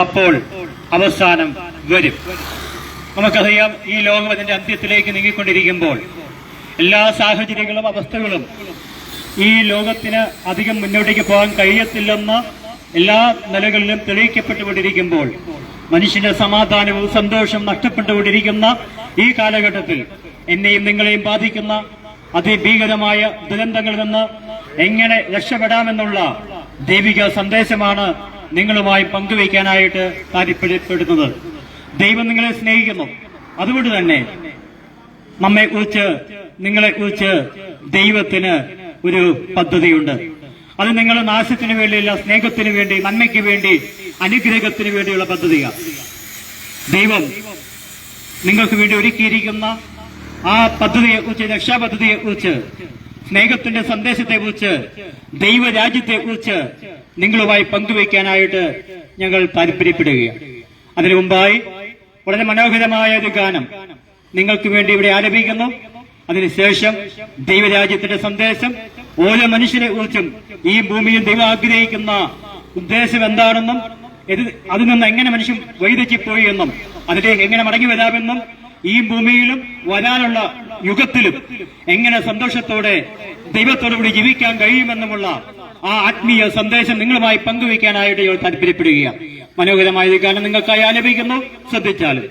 അപ്പോൾ അവസാനം വരും. നമുക്കറിയാം ഈ ലോകം അതിന്റെ അന്ത്യത്തിലേക്ക് നീങ്ങിക്കൊണ്ടിരിക്കുമ്പോൾ എല്ലാ സാഹചര്യങ്ങളും അവസ്ഥകളും ഈ ലോകത്തിന് അധികം മുന്നോട്ടേക്ക് പോകാൻ കഴിയത്തില്ലെന്ന് എല്ലാ നിലകളിലും തെളിയിക്കപ്പെട്ടുകൊണ്ടിരിക്കുമ്പോൾ മനുഷ്യന്റെ സമാധാനവും സന്തോഷം നഷ്ടപ്പെട്ടുകൊണ്ടിരിക്കുന്ന ഈ കാലഘട്ടത്തിൽ എന്നെയും നിങ്ങളെയും ബാധിക്കുന്ന അതിഭീകരമായ ദുരന്തങ്ങളിൽ നിന്ന് എങ്ങനെ രക്ഷപ്പെടാമെന്നുള്ള ദൈവിക സന്ദേശമാണ് നിങ്ങളുമായി പങ്കുവയ്ക്കാനായിട്ട് താല്പര്യപ്പെടുന്നത്. ദൈവം നിങ്ങളെ സ്നേഹിക്കുന്നു. അതുകൊണ്ട് തന്നെ നമ്മെ കുറിച്ച് നിങ്ങളെ കുറിച്ച് ദൈവത്തിന് ഒരു പദ്ധതിയുണ്ട്. അത് നിങ്ങളുടെ നാശത്തിന് വേണ്ടിയല്ല സ്നേഹത്തിന് വേണ്ടി നന്മയ്ക്ക് വേണ്ടി അനുഗ്രഹത്തിന് വേണ്ടിയുള്ള പദ്ധതിയാണ്. ദൈവം നിങ്ങൾക്ക് വേണ്ടി ഒരുക്കിയിരിക്കുന്ന ആ പദ്ധതിയെ കുറിച്ച് രക്ഷാപദ്ധതിയെ കുറിച്ച് സ്നേഹത്തിന്റെ സന്ദേശത്തെ കുറിച്ച് ദൈവരാജ്യത്തെ കുറിച്ച് നിങ്ങളുമായി പങ്കുവയ്ക്കാനായിട്ട് ഞങ്ങൾ താല്പര്യപ്പെടുകയാണ്. അതിനു മുമ്പായി വളരെ മനോഹരമായ ഒരു ഗാനം നിങ്ങൾക്ക് വേണ്ടി ഇവിടെ ആലപിക്കുന്നു. അതിനുശേഷം ദൈവരാജ്യത്തിന്റെ സന്ദേശം ഓരോ മനുഷ്യനെ കുറിച്ചും ഈ ഭൂമിയിൽ ദൈവം ആഗ്രഹിക്കുന്ന ഉദ്ദേശം എന്താണെന്നും അതിൽ നിന്ന് എങ്ങനെ മനുഷ്യൻ വൈദച്ചിപ്പോയി എന്നും അതിലേക്ക് എങ്ങനെ മടങ്ങി വരാമെന്നും ഈ ഭൂമിയിലും വരാനുള്ള യുഗത്തിലും എങ്ങനെ സന്തോഷത്തോടെ ദൈവത്തോടുകൂടി ജീവിക്കാൻ കഴിയുമെന്നുമുള്ള ആ ആത്മീയ സന്ദേശം നിങ്ങളുമായി പങ്കുവയ്ക്കാനായിട്ട് ഞങ്ങൾ താല്പര്യപ്പെടുകയാണ്. മനോഹരമായ ഗാനം നിങ്ങൾക്കായി ആലപിക്കുന്നു ശ്രദ്ധിച്ചാലും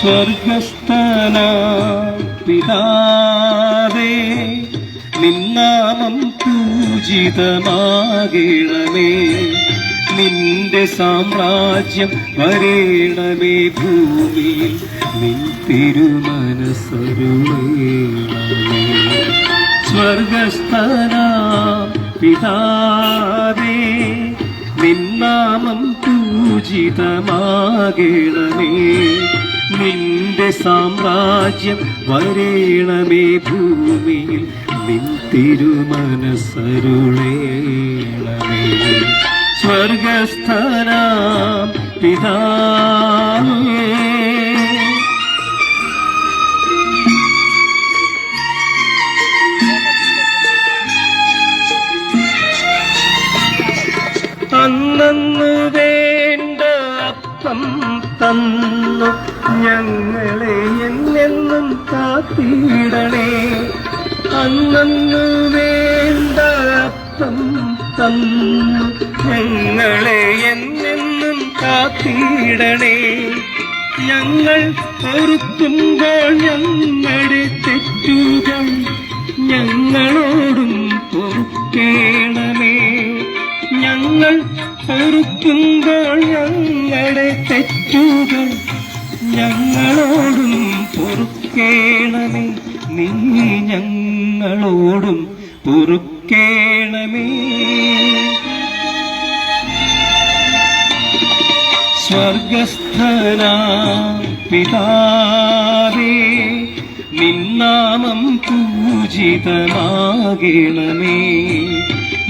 സ്വർഗസ്ഥന പിതാവേ നിന്നാമം പൂജിതമാകണമേ. നിന്റെ സാമ്രാജ്യം വരേണമേ ഭൂമിയിൽ നിൻ തിരുമനസരുളേണമേ സ്വർഗസ്ഥന പിതാവേ നിന്നാമം പൂജിതമാകണമേ. നിന്റെ സാമ്രാജ്യം വരേണമേ ഭൂമിയിൽ നിൻ തിരുമനസരുളേണമേ സ്വർഗസ്ഥനാം പിതാവേ അന്നു വേണ്ട അപ്പം തന്നു ഞങ്ങളെ എന്നെന്നും കാത്തിടണേ. അന്നു വേണ്ട അപ്പം തന്നു ഞങ്ങളെ എന്നെന്നും കാത്തിടണേ. ഞങ്ങൾ പൊറുത്തുമ്പോൾ ഞങ്ങളുടെ തെറ്റുകൾ ഞങ്ങളോടും പൊറുക്കേണമേ. ഞങ്ങൾ പൊറുക്കുമ്പോൾ ഞങ്ങളുടെ തെറ്റുകൾ ഞങ്ങളോടും പൊറുക്കേണമേ. നീ ഞങ്ങളോടും പൊറുക്കേണമേ. സ്വർഗസ്ഥന പിതാവേ നിന്നാമം പൂജിതമാകണമേ.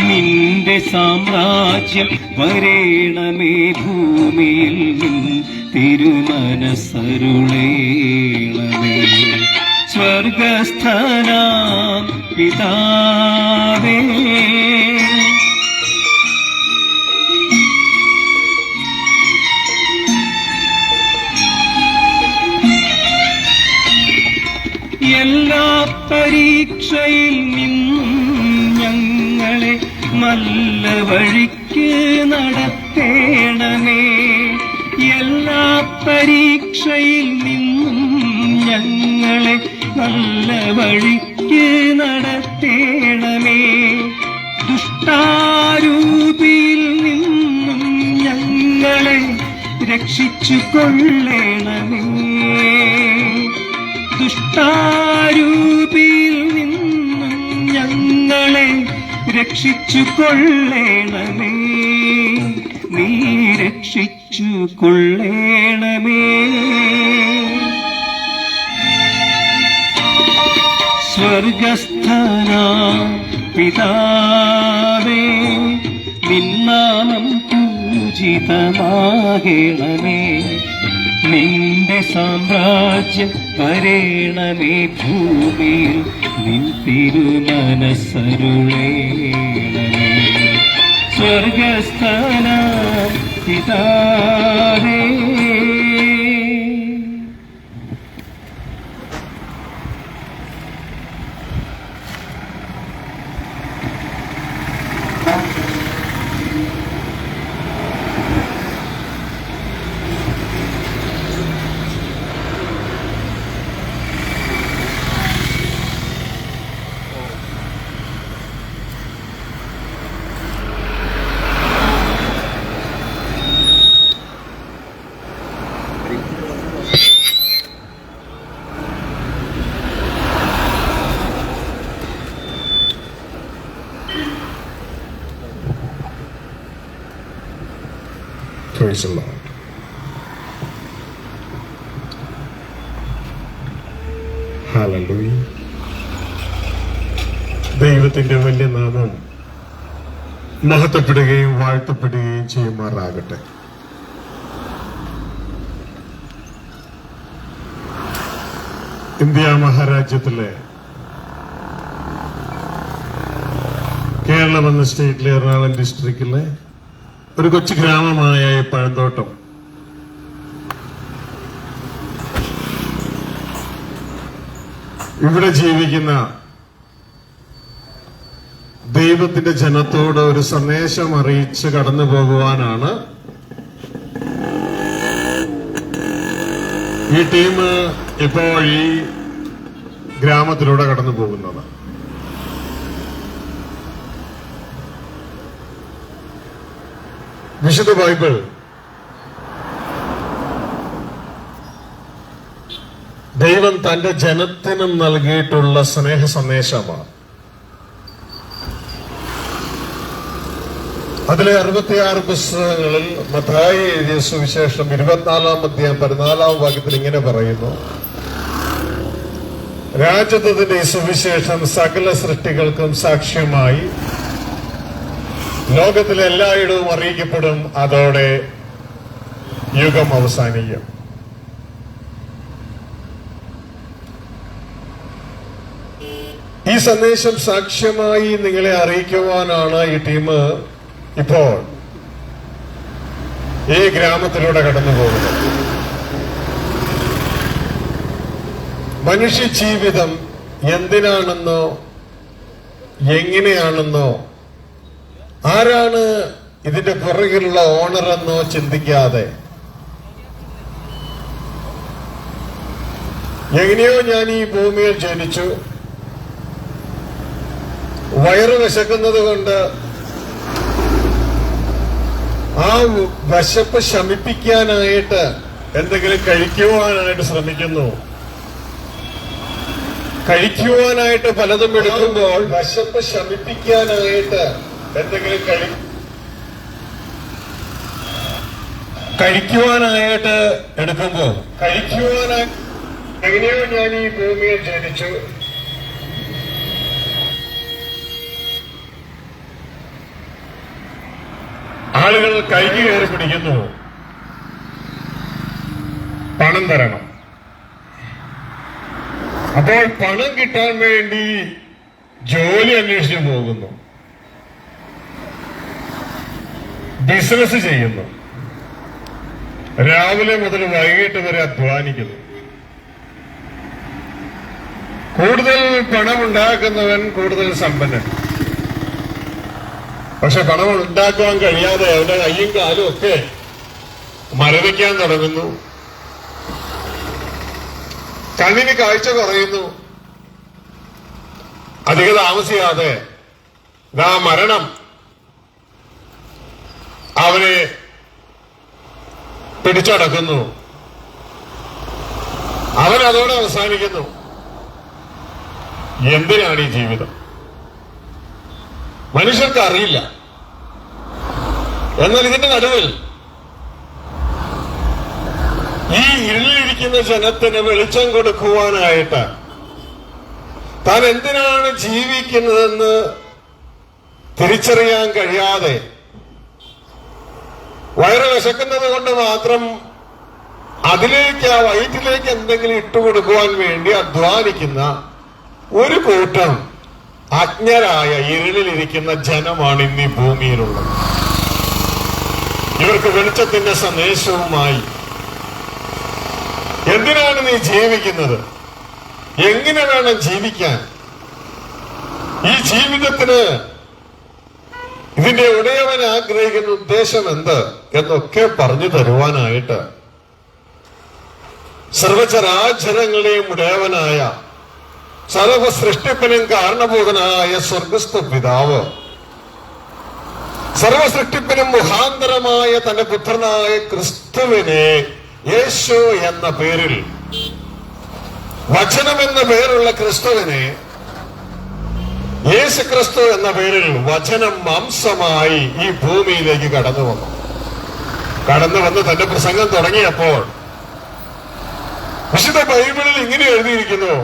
നിന്റെ സാമ്രാജ്യം വരേണമേ ഭൂമിയിൽ തിരുമനസരുളേണമേ സ്വർഗസ്ഥന പിതാവേ പരീക്ഷയിൽ നിന്നും ഞങ്ങളെ നല്ല വഴിക്ക് നടത്തേണമേ. എല്ലാ പരീക്ഷയിൽ നിന്നും ഞങ്ങളെ നല്ല വഴിക്ക് നടത്തേണമേ. ദുഷ്ടാരൂപിയിൽ നിന്നും ഞങ്ങളെ രക്ഷിച്ചു കൊള്ളേണമേ ദുഷ്ടാരൂപിയിൽ രക്ഷിച്ചു കൊള്ളേണമേ നീ രക്ഷിച്ചു കൊള്ളേണമേ സ്വർഗസ്ഥന പിതാവേ നിന്നാമം പൂജിതമാകേണമേ. നിന്റെ സാമ്രാജ്യം വരേണമേ ഭൂമിയിൽ. നിൻ തിരുമനസരുളേണമേ സ്വർഗസ്ഥാന പിതാവേ. Hallelujah. ദൈവത്തിന്റെ വലിയ നാമം മഹത്വപ്പെടുകയും വാഴ്ത്തപ്പെടുകയും ചെയ്യുമാറാകട്ടെ ഇന്ത്യ മഹാരാജ്യത്തിലെ കേരളം എന്ന സ്റ്റേറ്റിലെ എറണാകുളം ഡിസ്ട്രിക്റ്റിലെ ഒരു കൊച്ചു ഗ്രാമമായ പഴന്തോട്ടം. ഇവിടെ ജീവിക്കുന്ന ദൈവത്തിന്റെ ജനത്തോട് ഒരു സന്ദേശം അറിയിച്ച് കടന്നു പോകുവാനാണ് ഈ ടീം ഇപ്പോൾ ഈ ഗ്രാമത്തിലൂടെ കടന്നു പോകുന്നത്. വിശുദ്ധ ബൈബിൾ. ദൈവം തന്റെ ജനത്തിനും നൽകിയിട്ടുള്ള സ്നേഹ സന്ദേശമാണ് അതിലെ അറുപത്തിയാറ് പുസ്തകങ്ങളിൽ മത്തായി എഴുതിയ സുവിശേഷം ഇരുപത്തിനാലാം അധ്യായം പതിനാലാം വാക്യത്തിൽ ഇങ്ങനെ പറയുന്നു. രാജ്യത്തിന്റെ സുവിശേഷം സകല സൃഷ്ടികൾക്കും സാക്ഷ്യമായി ലോകത്തിലെ എല്ലായിടവും അറിയിക്കപ്പെടും അതോടെ യുഗം അവസാനിക്കും. ഈ സന്ദേശം സാക്ഷ്യമായി നിങ്ങളെ അറിയിക്കുവാനാണ് ഈ ടീം ഇപ്പോൾ ഈ ഗ്രാമത്തിലൂടെ കടന്നു പോകുന്നത്. മനുഷ്യ ജീവിതം എന്തിനാണെന്നോ എങ്ങനെയാണെന്നോ ആരാണ് ഇതിന്റെ പുറകിലുള്ള ഓണർ എന്നോ ചിന്തിക്കാതെ? എങ്ങനെയോ ഞാൻ ഈ ഭൂമിയിൽ ജനിച്ചു. വയറ് വിശക്കുന്നത് കൊണ്ട് ആ വിശപ്പ് ശമിപ്പിക്കാനായിട്ട് എന്തെങ്കിലും കഴിക്കുവാനായിട്ട് ശ്രമിക്കുന്നു. കഴിക്കുവാനായിട്ട് പലതും എടുക്കുമ്പോൾ വിശപ്പ് ശമിപ്പിക്കാനായിട്ട് എന്തെങ്കിലും കഴി കഴിക്കുവാനായിട്ട് എടുക്കുമ്പോൾ കഴിക്കുവാനായി എങ്ങനെയോ ഞാൻ ഈ ഭൂമിയെ ജനിച്ചു. ആളുകൾ കൈക്ക് കയറി പിടിക്കുന്നു. പണം തരണം. അപ്പോൾ പണം കിട്ടാൻ വേണ്ടി ജോലി അന്വേഷിച്ചു പോകുന്നു. ബിസിനസ് ചെയ്യുന്നു. രാവിലെ മുതൽ വൈകിട്ട് വരെ അധ്വാനിക്കുന്നു. കൂടുതൽ പണമുണ്ടാക്കുന്നവൻ കൂടുതൽ സമ്പന്നൻ. പക്ഷെ പണം ഉണ്ടാക്കുവാൻ കഴിയാതെ അവന്റെ കയ്യും കാലും ഒക്കെ മരവിക്കാൻ തുടങ്ങുന്നു. കണ്ണിന് കാഴ്ച കുറയുന്നു. അധിക താമസിയാതെ ഇതാ മരണം അവനെ പിടിച്ചടക്കുന്നു. അവൻ അതോടെ അവസാനിക്കുന്നു. എന്തിനാണ് ഈ ജീവിതം? മനുഷ്യർക്ക് അറിയില്ല. എന്നാൽ ഇതിന്റെ നടുവിൽ ഈ ഇരുളിലിരിക്കുന്ന ജനത്തിന് വെളിച്ചം കൊടുക്കുവാനായിട്ട് താൻ എന്തിനാണ് ജീവിക്കുന്നതെന്ന് തിരിച്ചറിയാൻ കഴിയാതെ വയറ് വിശക്കുന്നത് കൊണ്ട് മാത്രം അതിലേക്ക് ആ വയറ്റിലേക്ക് എന്തെങ്കിലും ഇട്ടുകൊടുക്കുവാൻ വേണ്ടി അധ്വാനിക്കുന്ന ഒരു കൂട്ടം അജ്ഞരായ ഇരുളിലിരിക്കുന്ന ജനമാണ് ഇന്ന് ഈ ഭൂമിയിലുള്ളത്. ഇവർക്ക് വെളിച്ചത്തിന്റെ സന്ദേശവുമായി എന്തിനാണ് നീ ജീവിക്കുന്നത്? എങ്ങനെ വേണം ജീവിക്കാൻ? ഈ ജീവിതത്തിന് ഇതിന്റെ ഉടയവൻ ആഗ്രഹിക്കുന്ന ഉദ്ദേശം എന്ത് എന്നൊക്കെ പറഞ്ഞു തരുവാനായിട്ട് സർവചരാചരങ്ങളുടെയും ഉടയവനായ സർവ സൃഷ്ടിപ്പിനും കാരണഭൂതനായ സ്വർഗസ്ഥ പിതാവ് സർവ സൃഷ്ടിപ്പിനും മുഖാന്തരമായ തന്റെ പുത്രനായ ക്രിസ്തുവിനെ യേശു എന്ന പേരിൽ വചനം എന്ന പേരുള്ള ക്രിസ്തുവിനെ യേശു ക്രിസ്തു എന്ന പേരിൽ വചനം മാംസമായി ഈ ഭൂമിയിലേക്ക് കടന്നു വന്നു. കടന്നു വന്ന് തന്റെ പ്രസംഗം തുടങ്ങിയപ്പോൾ വിശുദ്ധ ബൈബിളിൽ ഇങ്ങനെ എഴുതിയിരിക്കുന്നു.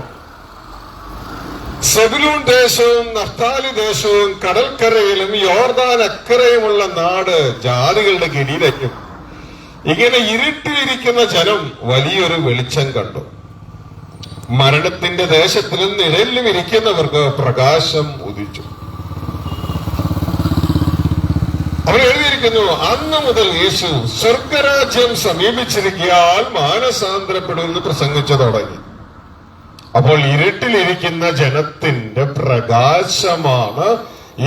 സെബുലൂൺ ദേശവും നഫ്താലി ദേശവും കടൽക്കരയിലും യോർദാൻ അക്കരയുമുള്ള നാട് ജാതികളുടെ കിടിയിലേക്കും ഇങ്ങനെ ഇരുട്ടിയിരിക്കുന്ന ജനം വലിയൊരു വെളിച്ചം കണ്ടു. മരണത്തിന്റെ ദേശത്തിലും നിഴലിലും ഇരിക്കുന്നവർക്ക് പ്രകാശം ഉദിച്ചു. അവർ എഴുതിയിരിക്കുന്നു അന്ന് മുതൽ യേശു സ്വർഗരാജ്യം സമീപിച്ചിരിക്കാൻ മാനസാന്തരപ്പെടുമെന്ന് പ്രസംഗിച്ചു തുടങ്ങി. അപ്പോൾ ഇരുട്ടിലിരിക്കുന്ന ജനത്തിന്റെ പ്രകാശമാണ്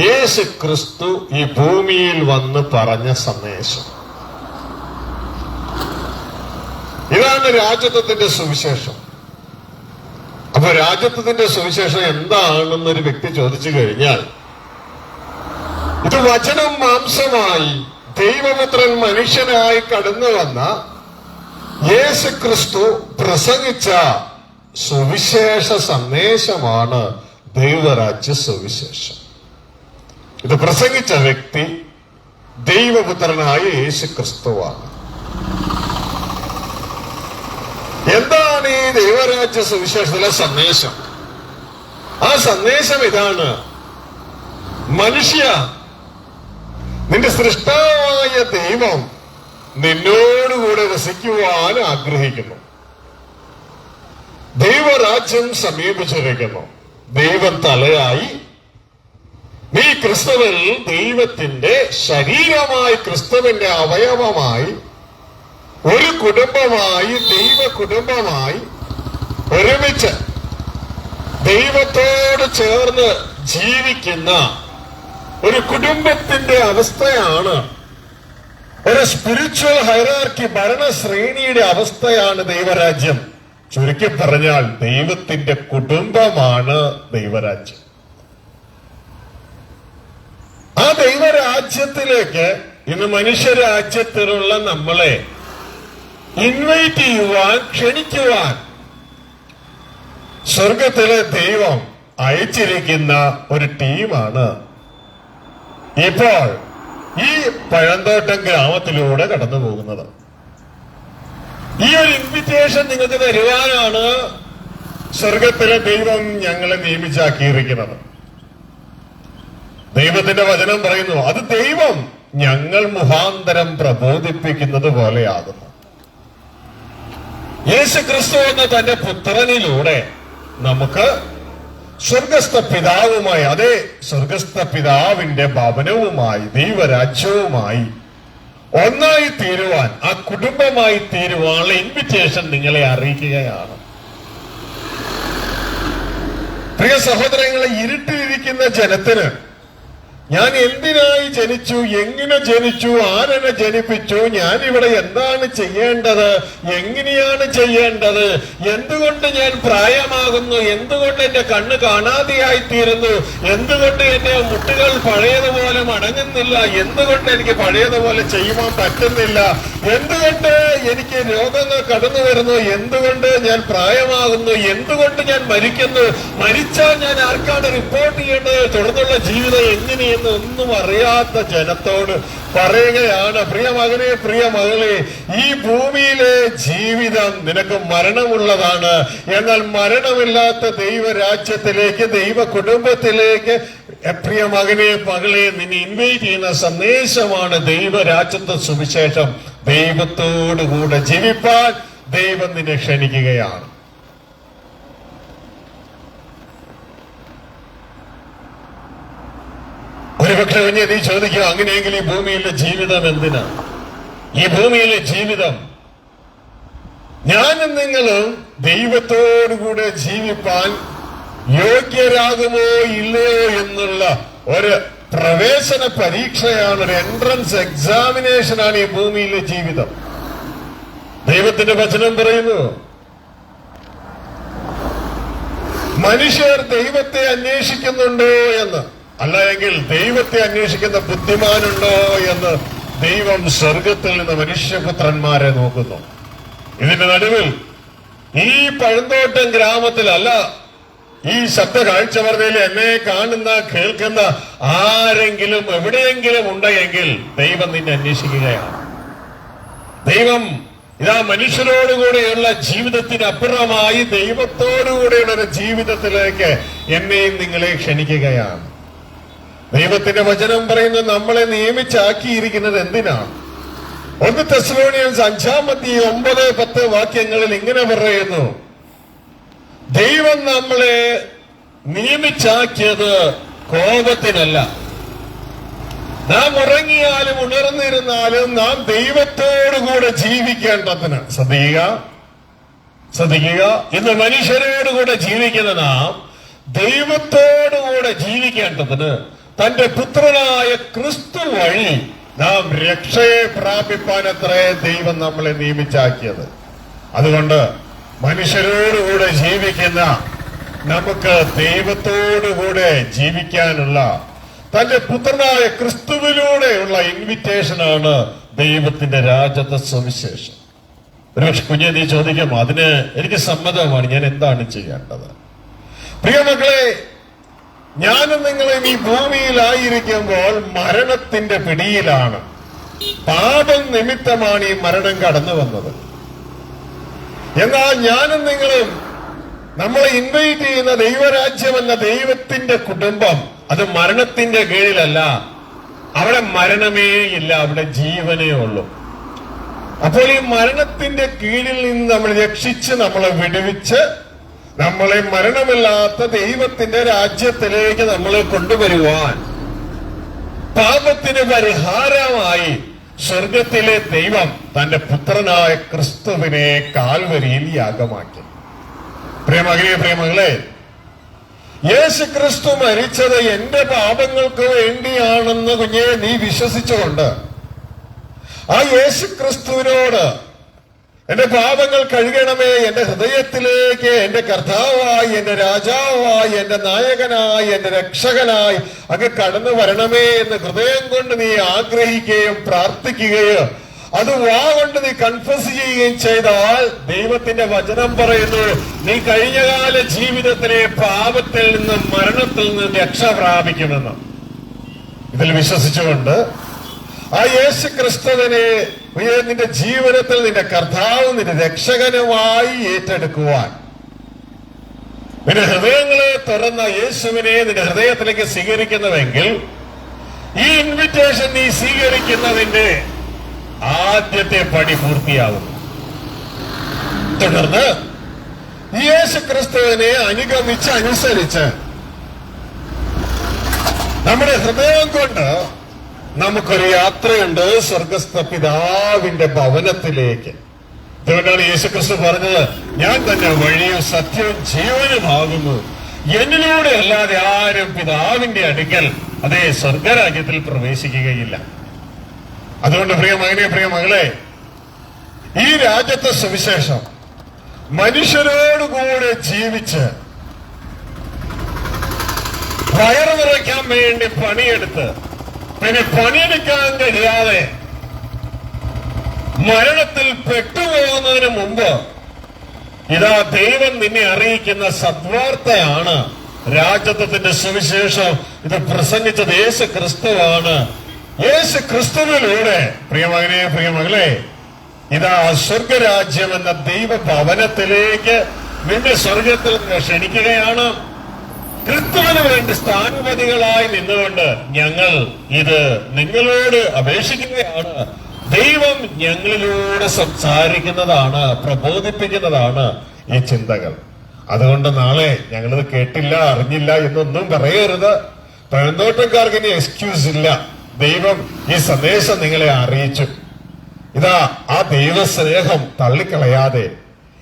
യേശു ക്രിസ്തു ഈ ഭൂമിയിൽ വന്ന് പറഞ്ഞ സന്ദേശം. ഇതാണ് രാജ്യത്വത്തിന്റെ സുവിശേഷം. അപ്പൊ രാജ്യത്വത്തിന്റെ സുവിശേഷം എന്താണെന്നൊരു വ്യക്തി ചോദിച്ചു കഴിഞ്ഞാൽ ഇത് വചനം മാംസമായി ദൈവപുത്രൻ മനുഷ്യനായി കടന്നു വന്ന യേശു ക്രിസ്തു പ്രസംഗിച്ച സുവിശേഷ സന്ദേശമാണ് ദൈവരാജ്യ സുവിശേഷം. ഇത് പ്രസംഗിച്ച വ്യക്തി ദൈവപുത്രനായ യേശു ക്രിസ്തുവാണ് എന്താണ് ഈ ദൈവരാജ്യ സുവിശേഷത്തിലെ സന്ദേശം. ആ സന്ദേശം ഇതാണ്. മനുഷ്യ നിന്റെ സൃഷ്ടാവായ ദൈവം നിന്നോടുകൂടെ വസിക്കുവാൻ ആഗ്രഹിക്കുന്നു. ദൈവരാജ്യം സമീപിച്ചിരിക്കുന്നു. ദൈവം തലയായി. നീ ക്രിസ്തുവിൽ ദൈവത്തിന്റെ ശരീരമായി ക്രിസ്തുവിന്റെ അവയവമായി ഒരു കുടുംബമായി ദൈവ കുടുംബമായി ഒരുമിച്ച് ദൈവത്തോട് ചേർന്ന് ജീവിക്കുന്ന ഒരു കുടുംബത്തിന്റെ അവസ്ഥയാണ്. ഒരു സ്പിരിച്വൽ ഹൈറാർക്കി ഭരണശ്രേണിയുടെ അവസ്ഥയാണ് ദൈവരാജ്യം. ചുരുക്കി പറഞ്ഞാൽ ദൈവത്തിന്റെ കുടുംബമാണ് ദൈവരാജ്യം. ആ ദൈവരാജ്യത്തിലേക്ക് ഇന്ന് മനുഷ്യരാജ്യത്തിലുള്ള നമ്മളെ ഇൻവൈറ്റ് ചെയ്യുവാൻ ക്ഷണിക്കുവാൻ. സ്വർഗത്തിലെ ദൈവം അയച്ചിരിക്കുന്ന ഒരു ടീമാണ്. ഇപ്പോൾ ഈ പഴന്തോട്ടം ഗ്രാമത്തിലൂടെ കടന്നു പോകുന്നത്. ഈ ഒരു ഇൻവിറ്റേഷൻ നിങ്ങൾക്ക് തരുവാനാണ് സ്വർഗത്തിലെ ദൈവം ഞങ്ങളെ നിയമിച്ചാക്കിയിരിക്കുന്നത്. ദൈവത്തിന്റെ വചനം പറയുന്നു അത് ദൈവം ഞങ്ങൾ മുഖാന്തരം പ്രബോധിപ്പിക്കുന്നത് പോലെയാകുന്നു. യേശു ക്രിസ്തു എന്ന തന്റെ പുത്രനിലൂടെ നമുക്ക് സ്വർഗസ്ഥ പിതാവുമായി അതേ സ്വർഗസ്ഥ പിതാവിന്റെ ഭവനവുമായി ദൈവരാജ്യവുമായി ഒന്നായി തീരുവാൻ ആ കുടുംബമായി തീരുവാനുള്ള ഇൻവിറ്റേഷൻ നിങ്ങളെ അറിയിക്കുകയാണ്. പ്രിയ സഹോദരങ്ങളെ ഇരുട്ടിലിരിക്കുന്ന ജനത്തിന് ഞാൻ എന്തിനായി ജനിച്ചു? എങ്ങനെ ജനിച്ചു? ആരെന്നെ ജനിപ്പിച്ചു? ഞാൻ ഇവിടെ എന്താണ് ചെയ്യേണ്ടത്? എങ്ങനെയാണ് ചെയ്യേണ്ടത്? എന്തുകൊണ്ട് ഞാൻ പ്രായമാകുന്നു? എന്തുകൊണ്ട് എന്റെ കണ്ണ് കാണാതെയായി തീരുന്നു എന്തുകൊണ്ട് എന്റെ മുട്ടുകൾ പഴയതുപോലെ മടങ്ങുന്നില്ല? എന്തുകൊണ്ട് എനിക്ക് പഴയതുപോലെ ചെയ്യുവാൻ പറ്റുന്നില്ല? എന്തുകൊണ്ട് എനിക്ക് രോഗങ്ങൾ കടന്നു വരുന്നു? എന്തുകൊണ്ട് ഞാൻ പ്രായമാകുന്നു? എന്തുകൊണ്ട് ഞാൻ മരിക്കുന്നു? മരിച്ചാൽ ഞാൻ ആർക്കാണ് റിപ്പോർട്ട് ചെയ്യേണ്ടത്? തുടർന്നുള്ള ജീവിതം എങ്ങനെയെന്ന് ഒന്നും അറിയാത്ത ജനത്തോട് പറയുകയാണ് പ്രിയ മകനെ പ്രിയ മകളെ ഈ ഭൂമിയിലെ ജീവിതം നിനക്ക് മരണമുള്ളതാണ്. എന്നാൽ മരണമില്ലാത്ത ദൈവരാജ്യത്തിലേക്ക് ദൈവ കുടുംബത്തിലേക്ക് പ്രിയ മകനെ മകളെ നിന്നെ ഇൻവൈറ്റ് ചെയ്യുന്ന സന്ദേശമാണ് ദൈവരാജ്യത്വ സുവിശേഷം. ദൈവത്തോടുകൂടെ ജീവിപ്പാൻ ദൈവം നിന്നെ ക്ഷണിക്കുകയാണ്. ഒരുപക്ഷെ കുഞ്ഞെ നീ ചോദിക്കുക അങ്ങനെയെങ്കിൽ ഈ ഭൂമിയിലെ ജീവിതം എന്തിനാ? ഈ ഭൂമിയിലെ ജീവിതം. ഞാനും നിങ്ങളും ദൈവത്തോടുകൂടെ ജീവിപ്പാൻ യോഗ്യരാകുമോ ഇല്ലയോ എന്നുള്ള ഒരു പ്രവേശന പരീക്ഷയാണ് ഒരു എൻട്രൻസ് എക്സാമിനേഷൻ ആണ് ഈ ഭൂമിയിലെ ജീവിതം. ദൈവത്തിന്റെ വചനം പറയുന്നു മനുഷ്യർ ദൈവത്തെ അന്വേഷിക്കുന്നുണ്ടോ എന്ന്? അല്ല എങ്കിൽ ദൈവത്തെ അന്വേഷിക്കുന്ന ബുദ്ധിമാനുണ്ടോ എന്ന് ദൈവം സ്വർഗത്തിൽ നിന്ന് മനുഷ്യപുത്രന്മാരെ നോക്കുന്നു. ഇതിന്റെ നടുവിൽ ഈ പഴന്തോട്ടം ഗ്രാമത്തിലല്ല ഈ ശബ്ദ കാഴ്ചവർദ്ധയിൽ എന്നെ കാണുന്ന കേൾക്കുന്ന ആരെങ്കിലും എവിടെയെങ്കിലും ഉണ്ടെങ്കിൽ ദൈവം നിന്നെ അന്വേഷിക്കുകയാണ്. ദൈവം ഇതാ മനുഷ്യരോടുകൂടെയുള്ള ജീവിതത്തിന് അപ്പുറമായി ദൈവത്തോടുകൂടെയുള്ള ജീവിതത്തിലേക്ക് എന്നെയും നിങ്ങളെ ക്ഷണിക്കുകയാണ്. ദൈവത്തിന്റെ വചനം പറയുന്നത് നമ്മളെ നിയമിച്ചാക്കിയിരിക്കുന്നത് എന്തിനാണ് ഒന്ന് തെസ്ലോണിയൻസ് അഞ്ചാമത്തി ഒമ്പത് പത്ത് വാക്യങ്ങളിൽ ഇങ്ങനെ പറയുന്നു. ദൈവം നമ്മളെ നിയമിച്ചാക്കിയത് കോപത്തിനല്ല. നാം ഉറങ്ങിയാലും ഉണർന്നിരുന്നാലും നാം ദൈവത്തോടുകൂടെ ജീവിക്കേണ്ടതിന് ശ്രദ്ധിക്കുക. ശ്രദ്ധിക്കുക. ഇന്ന് മനുഷ്യരോടുകൂടെ ജീവിക്കുന്ന നാം ദൈവത്തോടുകൂടെ ജീവിക്കേണ്ടതിന് തന്റെ പുത്രനായ ക്രിസ്തു വഴി നാം രക്ഷയെ പ്രാപിപ്പാനത്രേ ദൈവം നമ്മളെ നിയമിച്ചാക്കിയത്. അതുകൊണ്ട് മനുഷ്യരോടുകൂടെ ജീവിക്കുന്ന നമുക്ക് ദൈവത്തോടുകൂടെ ജീവിക്കാനുള്ള തന്റെ പുത്രനായ ക്രിസ്തുവിലൂടെയുള്ള ഇൻവിറ്റേഷനാണ് ദൈവത്തിന്റെ രാജ്യത്തെ സവിശേഷം. ഒരുപക്ഷെ കുഞ്ഞെ നീ ചോദിക്കും അതിന് എനിക്ക് സമ്മതമാണ് ഞാൻ എന്താണ് ചെയ്യേണ്ടത്? പ്രിയമക്കളെ ഞാനും നിങ്ങളും ഈ ഭൂമിയിലായിരിക്കുമ്പോൾ മരണത്തിന്റെ പിടിയിലാണ്. പാപം നിമിത്തമാണ് ഈ മരണം കടന്നു വന്നത്. എന്നാൽ ഞാനും നിങ്ങളും നമ്മളെ ഇൻവൈറ്റ് ചെയ്യുന്ന ദൈവരാജ്യം എന്ന ദൈവത്തിന്റെ കുടുംബം അത് മരണത്തിന്റെ കീഴിലല്ല. അവിടെ മരണമേ ഇല്ല അവിടെ ജീവനേ ഉള്ളൂ. അപ്പോൾ ഈ മരണത്തിന്റെ കീഴിൽ നിന്ന് നമ്മൾ രക്ഷിച്ച് നമ്മളെ വിടുവിച്ച് നമ്മളെ മരണമില്ലാത്ത ദൈവത്തിന്റെ രാജ്യത്തിലേക്ക് നമ്മളെ കൊണ്ടുവരുവാൻ പാപത്തിന് പരിഹാരമായി സ്വർഗത്തിലെ ദൈവം തന്റെ പുത്രനായ ക്രിസ്തുവിനെ കാൽവരിയിൽ യാഗമാക്കി. പ്രേമകളെ പ്രേമകളെ യേശു ക്രിസ്തു മരിച്ചത് എന്റെ പാപങ്ങൾക്ക് വേണ്ടിയാണെന്ന് കുഞ്ഞെ നീ വിശ്വസിച്ചുകൊണ്ട് ആ യേശു ക്രിസ്തുവിനോട് എന്റെ പാപങ്ങൾ കഴുകണമേ എന്റെ ഹൃദയത്തിലേക്ക് എന്റെ കർത്താവായി എന്റെ രാജാവായി എന്റെ നായകനായി എന്റെ രക്ഷകനായി അങ്ങ് കടന്നു വരണമേ എന്ന് ഹൃദയം കൊണ്ട് നീ ആഗ്രഹിക്കുകയും പ്രാർത്ഥിക്കുകയും അത് വാ കൊണ്ട് നീ കൺഫ്യൂസ് ചെയ്യുകയും ചെയ്താൽ ദൈവത്തിന്റെ വചനം പറയുന്നു നീ കഴിഞ്ഞകാല ജീവിതത്തിലെ പാപത്തിൽ നിന്നും മരണത്തിൽ നിന്നും രക്ഷ പ്രാപിക്കുമെന്ന്. ഇതിൽ വിശ്വസിച്ചുകൊണ്ട് ആ യേശു ക്രിസ്തുവിനെ നിന്റെ ജീവിതത്തിൽ നിന്റെ കർത്താവ് നിന്റെ രക്ഷകനുമായി ഏറ്റെടുക്കുവാൻ. നിന്റെ ഹൃദയങ്ങളെ തുറന്ന യേശുവിനെ നിന്റെ ഹൃദയത്തിലേക്ക് സ്വീകരിക്കുന്നുവെങ്കിൽ ഈ ഇൻവിറ്റേഷൻ നീ സ്വീകരിക്കുന്നതിന്റെ ആദ്യത്തെ പടി പൂർത്തിയാകുന്നു തുടർന്ന് യേശു ക്രിസ്തുവിനെ അനുഗമിച്ച് അനുസരിച്ച് നമ്മുടെ ഹൃദയം കൊണ്ട് നമുക്കൊരു യാത്രയുണ്ട് സ്വർഗസ്ഥ പിതാവിന്റെ ഭവനത്തിലേക്ക്. അതുകൊണ്ടാണ് യേശുക്രിസ്തു പറഞ്ഞത് ഞാൻ തന്നെ വഴിയും സത്യവും ജീവനുമാകുന്നു എന്നിലൂടെ അല്ലാതെ ആരും പിതാവിന്റെ അടുക്കൽ അതേ സ്വർഗരാജ്യത്തിൽ പ്രവേശിക്കുകയില്ല. അതുകൊണ്ട് പ്രിയ മകനെ പ്രിയ മകളെ ഈ രാജ്യത്തെ സുവിശേഷം മനുഷ്യരോടുകൂടെ ജീവിച്ച് വയറു നിറയ്ക്കാൻ വേണ്ടി പണിയെടുത്ത് പിന്നെ പണിയെടുക്കാൻ കഴിയാതെ മരണത്തിൽ പെട്ടുപോകുന്നതിന് മുമ്പ് ഇതാ ദൈവം നിന്നെ അറിയിക്കുന്ന സദ്വാർത്തയാണ് രാജ്യത്വത്തിന്റെ സുവിശേഷം. ഇത് പ്രസംഗിച്ചത് യേശു ക്രിസ്തുവാണ്. യേശു ക്രിസ്തുവിലൂടെ പ്രിയമകനെ പ്രിയമകളെ ഇതാ സ്വർഗരാജ്യം എന്ന ദൈവ ഭവനത്തിലേക്ക് നിന്റെ സ്വർഗത്തിൽ ക്ഷണിക്കുകയാണ്. ക്രിസ്തുവിന് വേണ്ടി സ്ഥാനപതികളായി നിന്നുകൊണ്ട് ഞങ്ങൾ ഇത് നിങ്ങളോട് അപേക്ഷിക്കുകയാണ്. ദൈവം ഞങ്ങളിലൂടെ സംസാരിക്കുന്നതാണ് പ്രബോധിപ്പിക്കുന്നതാണ് ഈ ചിന്തകൾ. അതുകൊണ്ട് നാളെ ഞങ്ങളിത് കേട്ടില്ല അറിഞ്ഞില്ല എന്നൊന്നും പറയരുത്. പഴന്തോട്ടക്കാർക്ക് ഇനി എക്സ്ക്യൂസ് ഇല്ല. ദൈവം ഈ സന്ദേശം നിങ്ങളെ അറിയിച്ചു. ഇതാ ആ ദൈവസ്നേഹം തള്ളിക്കളയാതെ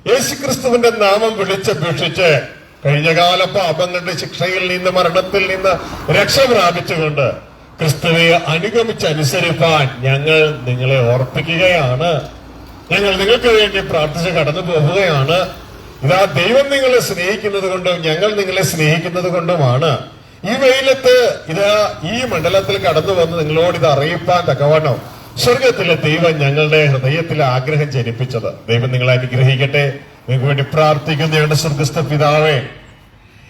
യേശുക്രിസ്തുവിന്റെ നാമം വിളിച്ചപേക്ഷിച്ച് കഴിഞ്ഞകാല പാപങ്ങളുടെ ശിക്ഷയിൽ നിന്ന് മരണത്തിൽ നിന്ന് രക്ഷ പ്രാപിച്ചുകൊണ്ട് ക്രിസ്തുവെ അനുഗമിച്ചനുസരിപ്പാൻ ഞങ്ങൾ നിങ്ങളെ ഓർപ്പിക്കുകയാണ്. ഞങ്ങൾ നിങ്ങൾക്ക് വേണ്ടി പ്രാർത്ഥിച്ച് കടന്നു പോവുകയാണ് ഇതാ ദൈവം നിങ്ങളെ സ്നേഹിക്കുന്നത് കൊണ്ടും ഞങ്ങൾ നിങ്ങളെ സ്നേഹിക്കുന്നത് കൊണ്ടുമാണ് ഈ വെയിലത്ത് ഇതാ ഈ മണ്ഡലത്തിൽ കടന്നു വന്ന് നിങ്ങളോട് ഇത് അറിയിപ്പാൻ തക്കവണ്ണം സ്വർഗത്തിലെ ദൈവം ഞങ്ങളുടെ ഹൃദയത്തിൽ ആഗ്രഹം ജനിപ്പിച്ചത്. ദൈവം നിങ്ങളെ അനുഗ്രഹിക്കട്ടെ. നിങ്ങൾക്ക് വേണ്ടി പ്രാർത്ഥിക്കുന്നതാണ് സ്വർഗസ്ഥ പിതാവേ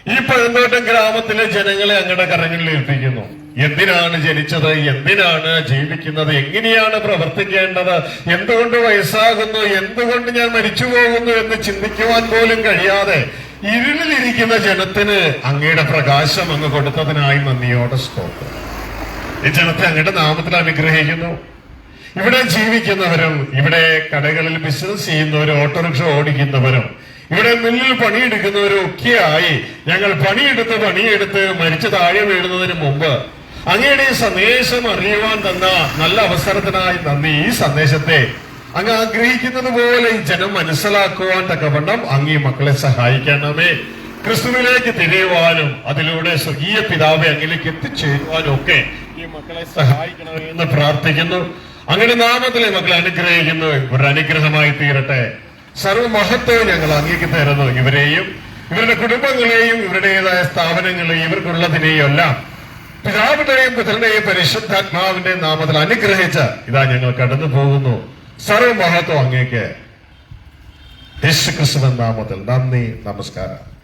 ഈ പഴന്തോട്ടം ഗ്രാമത്തിലെ ജനങ്ങളെ അങ്ങയുടെ കരങ്ങളിൽ ഏൽപ്പിക്കുന്നു. എന്തിനാണ് ജനിച്ചത്? എന്തിനാണ് ജീവിക്കുന്നത്? എങ്ങനെയാണ് പ്രവർത്തിക്കേണ്ടത്? എന്തുകൊണ്ട് വയസ്സാകുന്നു? എന്തുകൊണ്ട് ഞാൻ മരിച്ചു പോകുന്നു എന്ന് ചിന്തിക്കുവാൻ പോലും കഴിയാതെ ഇരുളിലിരിക്കുന്ന ജനത്തിന് അങ്ങയുടെ പ്രകാശം അങ്ങ് കൊടുത്തതിനായി നന്ദിയോടെ സ്തോത്രം. ഈ ജനത്തെ അങ്ങയുടെ നാമത്തിൽ അനുഗ്രഹിക്കുന്നു. ഇവിടെ ജീവിക്കുന്നവരും ഇവിടെ കടകളിൽ ബിസിനസ് ചെയ്യുന്നവരും ഓട്ടോറിക്ഷ ഓടിക്കുന്നവരും ഇവിടെ മില്ലിൽ പണിയെടുക്കുന്നവരും ആയി ഞങ്ങൾ പണിയെടുത്ത് പണിയെടുത്ത് മരിച്ചു താഴെ വീഴുന്നതിന് മുമ്പ് അങ്ങയുടെ സന്ദേശം അറിയുവാൻ തന്ന നല്ല അവസരത്തിനായി നന്ദി ഈ സന്ദേശത്തെ. അങ്ങ് ആഗ്രഹിക്കുന്നത് പോലെ ഈ ജനം മനസ്സിലാക്കുവാൻ തക്കവണ്ണം അങ്ങ് ഈ മക്കളെ സഹായിക്കണമേ. ക്രിസ്തുവിലേക്ക് തിരിയുവാനും അതിലൂടെ സ്വർഗീയ പിതാവെ അങ്ങിലേക്ക് എത്തിച്ചേരുവാനും ഒക്കെ ഈ മക്കളെ സഹായിക്കണമെന്ന് പ്രാർത്ഥിക്കുന്നു. അങ്ങനെ നാമത്തിലെ മക്കളെ അനുഗ്രഹിക്കുന്നു. ഇവരുടെ അനുഗ്രഹമായി തീരട്ടെ. സർവമഹത്വവും ഞങ്ങൾ അങ്ങേക്ക് തരുന്നു. ഇവരെയും ഇവരുടെ കുടുംബങ്ങളെയും ഇവരുടേതായ സ്ഥാപനങ്ങളെയും ഇവർക്കുള്ളതിനെയും എല്ലാം പിതാവിന്റെയും പുത്രന്റെയും പരിശുദ്ധാത്മാവിന്റെ നാമത്തിൽ അനുഗ്രഹിച്ച ഇതാ ഞങ്ങൾ കടന്നു പോകുന്നു. സർവമഹത്വം അങ്ങേക്ക്. യേശുക്രിസ്തുവൻ നാമത്തിൽ നന്ദി നമസ്കാരം.